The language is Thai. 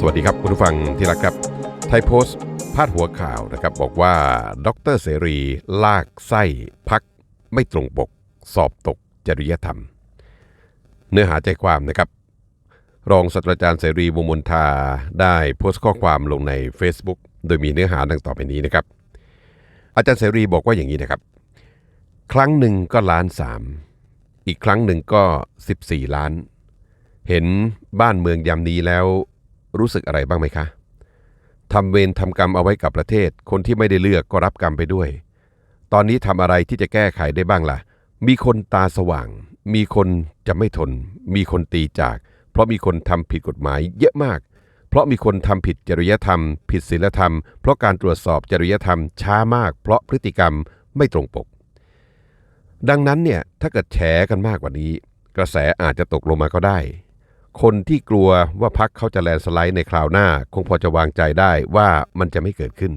สวัสดีครับคุณผู้ฟังที่รักครับ ไทยโพสต์พาดหัวข่าวนะครับ บอกว่าดรเสรี ลากไส้พัก ไม่ตรงปก สอบตกจริยธรรม เนื้อหาใจความนะครับ รองศาสตราจารย์เสรีวงมนทาได้โพสต์ข้อความลงใน Facebook โดยมีเนื้อหาดังต่อไปนี้นะครับ อาจารย์เสรีบอกว่าอย่างนี้นะครับ ครั้งหนึ่งก็ล้านสามอีกครั้งหนึ่งก็ 14 ล้าน เห็นบ้านเมืองยามนี้แล้ว รู้สึกอะไรบ้างไหมคะทำเวรทำกรรมเอาไว้กับประเทศ คนที่ไม่ได้เลือกก็รับกรรมไปด้วย ตอนนี้ทำอะไรที่จะแก้ไขได้บ้างล่ะ มีคนตาสว่าง มีคนจะไม่ทน มีคนตีจาก เพราะมีคนทำผิดกฎหมายเยอะมาก เพราะมีคนทำผิดจริยธรรม ผิดศีลธรรม เพราะการตรวจสอบจริยธรรมช้ามาก เพราะพฤติกรรมไม่ตรงปก ดังนั้นเนี่ยถ้าเกิดแฉกันมากกว่านี้ กระแสอาจจะตกลงมาก็ได้ คนที่กลัวว่าพักเขาจะแลนสไลด์ในคราวหน้า คงพอจะวางใจได้ว่ามันจะไม่เกิดขึ้น